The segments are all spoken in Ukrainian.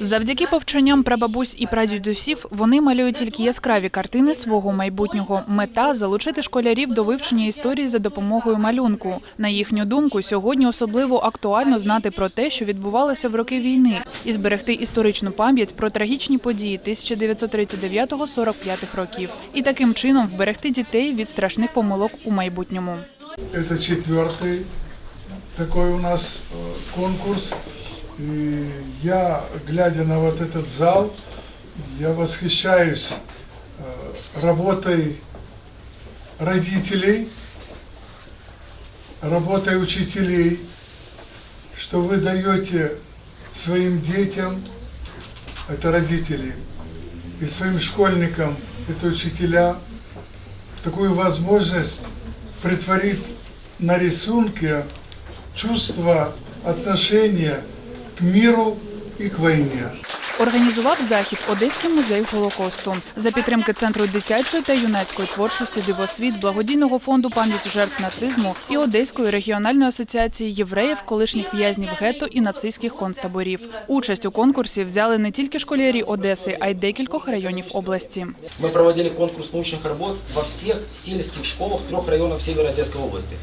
Завдяки повчанням прабабусь і прадідусів вони малюють тільки яскраві картини свого майбутнього. Мета залучити школярів до вивчення історії за допомогою малюнку. На їхню думку, сьогодні особливо актуально знати про те, що відбувалося в роки війни, і зберегти історичну пам'ять про трагічні події 1939-45 років, і таким чином вберегти дітей від страшних помилок у майбутньому. Это четвертый такой у нас э, конкурс. И я, глядя на вот этот зал, я восхищаюсь э, работой родителей, работой учителей, что вы даете своим детям, это родители, и своим школьникам, это учителя, такую возможность притворить на рисунке чувство, отношения к миру и к войне. Організував захід Одеський музей Голокосту за підтримки центру дитячої та юнацької творчості Дивосвіт, благодійного фонду пам'яті жертв нацизму і Одеської регіональної асоціації євреїв, колишніх в'язнів гетто і нацистських концтаборів. Участь у конкурсі взяли не тільки школярі Одеси, а й декількох районів області. Мы проводили конкурс научных работ во всех сельских школах трех районов Северо-Одесской области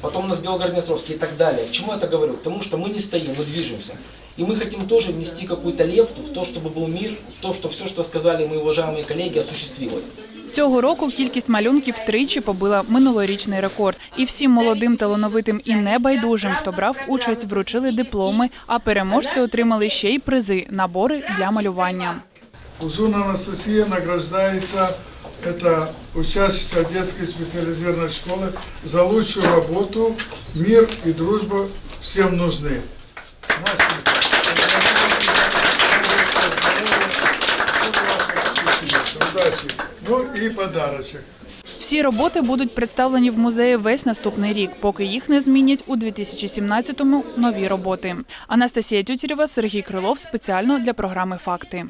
Потом у нас Белгород-Днестровский и так далее. К чему я это говорю? К тому, что мы не стоим, мы движемся. И мы хотим тоже внести какую-то лепту в то, чтобы был мир, в то, что все, что сказали мои уважаемые коллеги, осуществилось. Цього року кількість малюнків тричі побила минулорічний рекорд. І всім молодим, талановитим і небайдужим, хто брав участь, вручили дипломи, а переможці отримали ще й призи набори для малювання. Узун Анастасия награждается, это учащийся детской специализированной школы, за лучшую работу. Мир и дружба всем нужны. Настенька, Удачи. Ну и подарочек. Всі роботи будуть представлені в музеї весь наступний рік, поки їх не змінять у 2017-му нові роботи. Анастасія Тютєрєва, Сергій Крилов спеціально для програми Факти.